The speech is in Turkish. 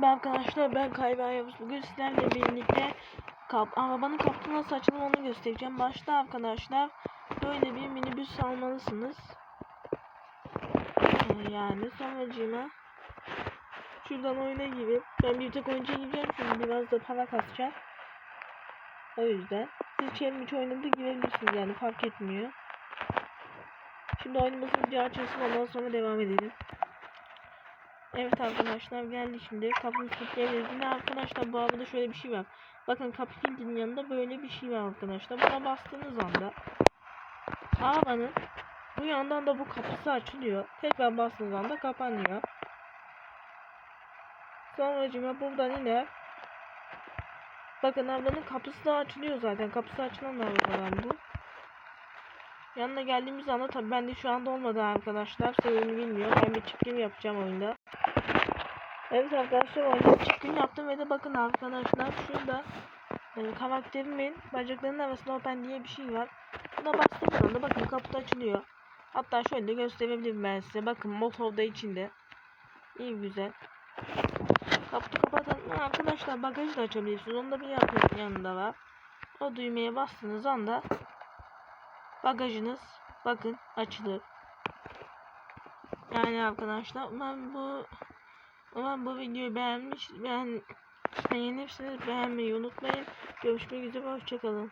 Merhaba arkadaşlar ben Kayba Yavuz. Bugün sizlerle birlikte kap arabanın kaputu nasıl açılır onu göstereceğim. Başta arkadaşlar böyle bir minibüs almalısınız. Ee, yani sonracığıma şuradan oyuna girip ben bir tek oyuncuya gireceğim çünkü biraz da para kasacağım. O yüzden siz challenge oynadı girebilirsiniz yani fark etmiyor. Şimdi oyunumuz hızlıca açılsın ondan sonra devam edelim. Evet arkadaşlar geldi şimdi kapıyı kilitleyebiliriz. Yine arkadaşlar bu arada şöyle bir şey var. Bakın kapı kilidinin yanında böyle bir şey var arkadaşlar. Buna bastığınız anda arabanın bu yandan da bu kapısı açılıyor. Tekrar bastığınız anda kapanıyor. Sonracıma buradan yine Bakın arabanın kapısı da açılıyor zaten. Kapısı açılan arabadan bu. Yanına geldiğimiz anda tabi bende şu anda olmadı arkadaşlar. Sebebini bilmiyorum. Ben bir çıkım yapacağım oyunda. Evet arkadaşlar oyunda çıkım yaptım ve de bakın arkadaşlar şurada e, karakterimin bacaklarının arasında open diye bir şey var. Buna bastığım anda bakın kapı açılıyor. Hatta şöyle gösterebilirim ben size. Bakın motor da içinde. İyi güzel. Kapıyı kapatan arkadaşlar bagajı da açabilirsiniz. Onda bir yapının yanında var. O düğmeye bastığınız anda bagajınız bakın açılır. Yani arkadaşlar ben bu umarım bu videoyu beğenmiş beğen beğenirseniz beğenmeyi unutmayın. Görüşmek üzere hoşçakalın.